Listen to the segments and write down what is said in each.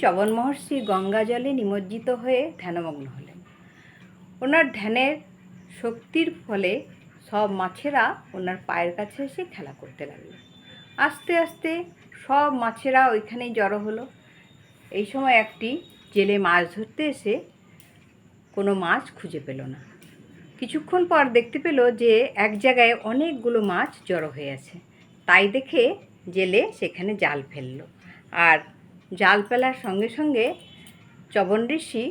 চবন মহর্ষি গঙ্গা জলে নিমজ্জিত হয়ে ধ্যানমগ্ন হলেন। ওনার ধ্যানের শক্তির ফলে সব মাছেরা ওনার পায়ের কাছে এসে খেলা করতে লাগল। আস্তে আস্তে সব মাছেরা ওইখানেই জড়ো হলো। এই সময় একটি জেলে মাছ ধরতে এসে কোনো মাছ খুঁজে পেল না। কিছুক্ষণ পর দেখতে পেল যে এক জায়গায় অনেকগুলো মাছ জড়ো হয়ে আছে। তাই দেখে জেলে সেখানে জাল ফেলল। আর জাল ফেলার সঙ্গে সঙ্গে চবন ঋষি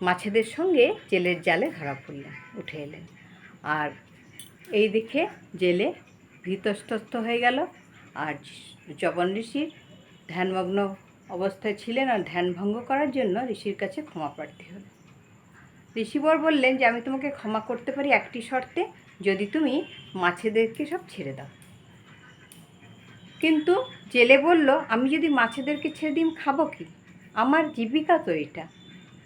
মাছেদের সঙ্গে জেলের জালে ধরা পড়লেন, উঠে এলেন। আর এই দেখে জেলে ভীতস্তস্ত হয়ে গেল। আর চবন ঋষির ধ্যানমগ্ন অবস্থায় ছিলেন আর ধ্যান ভঙ্গ করার জন্য ঋষির কাছে ক্ষমা প্রার্থী হল ঋষিবর বললেন যে, আমি তোমাকে ক্ষমা করতে পারি একটি শর্তে। যদি তুমি মাছেদেরকে সব ছেড়ে দাও কিন্তু জেলে বলল, আমি যদি মাছেদেরকে ছেড়ে দিই, খাব কি? আমার জীবিকা তো এটা।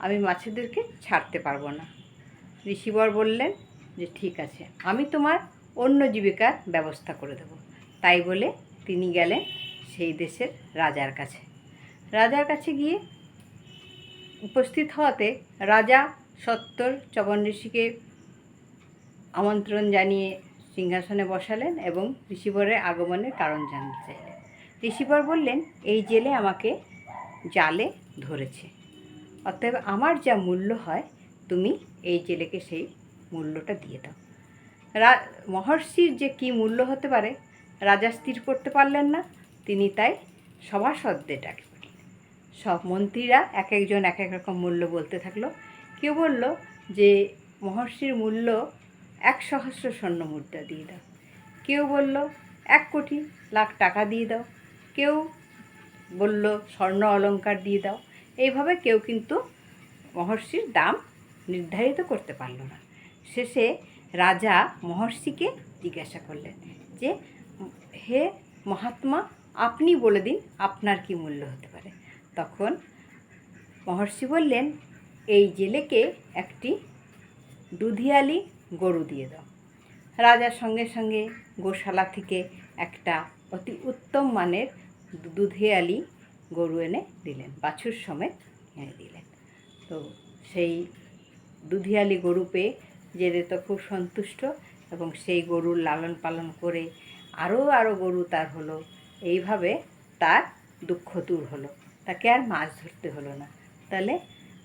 আমি মাছেদেরকে ছাড়তে পারব না। ঋষিবর বললেন যে, ঠিক আছে, আমি তোমার অন্য জীবিকার ব্যবস্থা করে দেব। তাই বলে তিনি গেলেন সেই দেশের রাজার কাছে। রাজার কাছে গিয়ে উপস্থিত হওয়াতে রাজা সত্তর, চবন ঋষিকে আমন্ত্রণ জানিয়ে সিংহাসনে বসালেন এবং ঋষিবরের আগমনের কারণ জানতে চাইলেন। ঋষিবর বললেন, এই জেলে আমাকে জালে ধরেছে। অতএব আমার যা মূল্য হয়, তুমি এই জেলেকে সেই মূল্যটা দিয়ে দাও। রা, মহর্ষির যে কী মূল্য হতে পারে, রাজা স্থির করতে পারলেন না। তিনি তাই সভাসদদের ডাকে সব মন্ত্রীরা এক একজন এক এক রকম মূল্য বলতে থাকল। কেউ বলল যে, মহর্ষির মূল্য এক সহস্র স্বর্ণ মুদ্রা দিয়ে দাও। কেউ বলল, এক কোটি লাখ টাকা দিয়ে দাও। কেউ বলল, স্বর্ণ অলংকার দিয়ে দাও। এইভাবে কেউ কিন্তু মহর্ষির দাম নির্ধারিত করতে পারল না। শেষে রাজা মহর্ষিকে জিজ্ঞাসা করলেন যে, হে মহাত্মা, আপনি বলে দিন আপনার কি মূল্য হতে পারে? তখন মহর্ষি বললেন, এই জেলেকে একটি দুধিয়ালি গরু দিয়ে দাও। রাজার সঙ্গে সঙ্গে গোশালা থেকে একটা অতি উত্তম মানের দুধিয়ালি গরু এনে দিলেন, বাছুর সমেত এনে দিলেন। তো সেই দুধিয়ালি গরু পেয়ে জেলে তো খুব সন্তুষ্ট এবং সেই গরুর লালন পালন করে আরও আরও গরু তার হলো। এইভাবে তার দুঃখ দূর হলো। তাকে আর মাছ ধরতে হলো না। তাহলে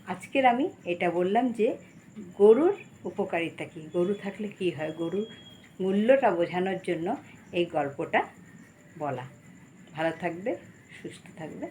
আজকের আমি এটা বললাম যে গরুর উপকারিতা কী? গরু থাকলে কি হয়? গরু মূল্যটা বোঝানোর জন্য এই গল্পটা বলা। ভালো থাকবে, সুস্থ থাকবে।